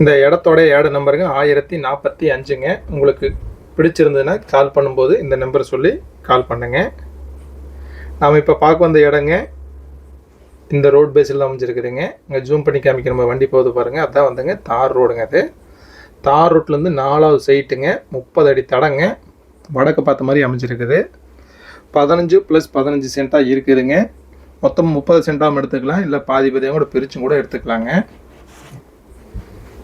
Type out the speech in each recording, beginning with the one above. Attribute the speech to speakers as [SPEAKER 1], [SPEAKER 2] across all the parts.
[SPEAKER 1] இந்த இடத்தோட ஏட நம்பருங்க. ஆயிரத்தி நாற்பத்தி அஞ்சுங்க. உங்களுக்கு பிடிச்சிருந்ததுன்னா கால் பண்ணும்போது இந்த நம்பர் சொல்லி கால் பண்ணுங்க. நாம் இப்போ பார்க்க வந்த இடங்க இந்த ரோட் பேஸில் அமைஞ்சிருக்குதுங்க. இங்கே ஜூம் பண்ணி காமிக்கிற நம்ம வண்டி போகுது பாருங்கள் அதான் வந்துங்க தார் ரோடுங்க அது. தார் ரோட்லேருந்து நாலாவது சைட்டுங்க முப்பது அடி தடங்க. வடக்கு பார்த்த மாதிரி அமைஞ்சிருக்குது. பதினஞ்சு ப்ளஸ் பதினஞ்சு சென்ட்டாக இருக்குதுங்க. மொத்தம் முப்பது சென்ட்டாகவும் எடுத்துக்கலாம். இல்லை பாதி பாதியாக கூட பிரிச்சும் கூட எடுத்துக்கலாங்க.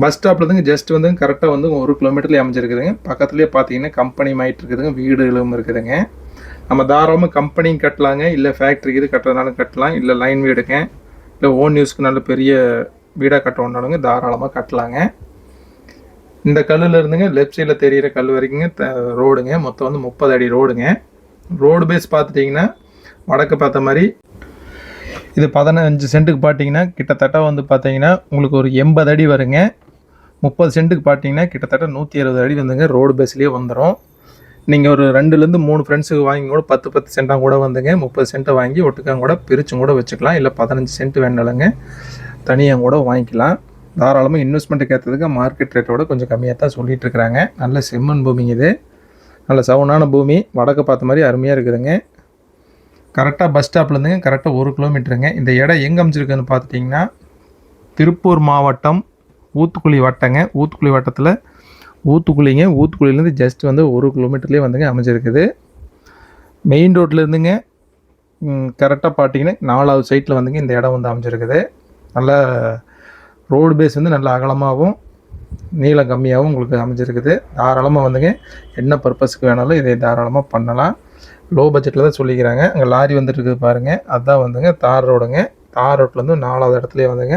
[SPEAKER 1] பஸ் ஸ்டாப்லேருந்துங்க ஜஸ்ட் வந்து கரெக்டாக வந்து ஒரு கிலோமீட்டர்லேயே அமைஞ்சிருக்குதுங்க. பக்கத்துலேயே பார்த்தீங்கன்னா கம்பெனி மாயிட்டு இருக்குதுங்க வீடுகளும் இருக்குதுங்க. நம்ம தாராளமாக கம்பெனியும் கட்டலாங்க இல்லை ஃபேக்ட்ரிக்கு இது கட்டுறதுனாலும் கட்டலாம் இல்லை லைன் வீடுங்க இல்லை ஓன் யூஸ்க்கு நல்ல பெரிய வீடாக கட்டணுன்னாலுங்க தாராளமாக கட்டலாங்க. இந்த கல்லில் இருந்துங்க லெஃப்ட் சைடில் தெரியிற கல் வரைக்குங்க த- ரோடுங்க மொத்தம் வந்து முப்பது அடி ரோடுங்க ரோடு பேஸ் பார்த்துட்டிங்கன்னா வடக்கு பார்த்த மாதிரி இது பதினஞ்சு சென்ட்டுக்கு பார்த்தீங்கன்னா கிட்டத்தட்ட வந்து பார்த்தீங்கன்னா உங்களுக்கு ஒரு எண்பது அடி வருங்க. முப்பது சென்ட்டுக்கு பார்த்தீங்கன்னா கிட்டத்தட்ட நூற்றி இருபது அடி வந்துங்க ரோடு பேஸ்லேயே வந்துடும் நீங்கள் ஒரு ரெண்டுலேருந்து மூணு ஃப்ரெண்ட்ஸுக்கு வாங்கி கூட பத்து பத்து சென்ட்டாக கூட வந்துங்க. முப்பது சென்ட்டை வாங்கி ஒட்டுக்காங்க கூட பிரிச்சும் கூட வச்சுக்கலாம். இல்லை பதினஞ்சு சென்ட் வேணாலுங்க. தனியாக கூட வாங்கிக்கலாம். தாராளமாக இன்வெஸ்ட்மெண்ட்டுக்கு ஏற்றதுக்கு மார்க்கெட் ரேட்டோட கொஞ்சம் கம்மியாக தான் சொல்லிட்டு இருக்கிறாங்க. நல்ல செம்மண் பூமிங்க இது. நல்ல சவுனான பூமி. வடக்கு பார்த்த மாதிரி அருமையாக இருக்குதுங்க. கரெக்டாக பஸ் ஸ்டாப்லேருந்துங்க கரெக்டாக ஒரு கிலோமீட்டருங்க இந்த இடம் எங்கே அமைச்சிருக்குன்னு பார்த்துட்டிங்கன்னா திருப்பூர் மாவட்டம் ஊத்துக்குழி வட்டங்க. ஊத்துக்குழி வட்டத்தில் ஊத்துக்குழிங்க. ஊத்துக்குழிலேருந்து ஜஸ்ட் வந்து ஒரு கிலோமீட்டர்லேயே வந்துங்க அமைஞ்சிருக்குது. மெயின் ரோட்லேருந்துங்க கரெக்டாக பார்த்தீங்கன்னா நாலாவது சைட்டில் வந்துங்க இந்த இடம் வந்து அமைஞ்சிருக்குது. நல்ல ரோடு பேஸ் வந்து நல்ல அகலமாகவும் நீளம் கம்மியாகவும் உங்களுக்கு அமைஞ்சிருக்குது. தாராளமாக வந்துங்க என்ன பர்பஸ்க்கு வேணாலும் இதை தாராளமாக பண்ணலாம். லோ பட்ஜெட்டில் தான் சொல்லிக்கிறாங்க. அங்கே லாரி வந்துட்டு இருக்குது பாருங்கள் அதுதான் வந்துங்க தார் ரோடுங்க தார் ரோட்லேருந்து நாலாவது இடத்துலேயே வந்துங்க.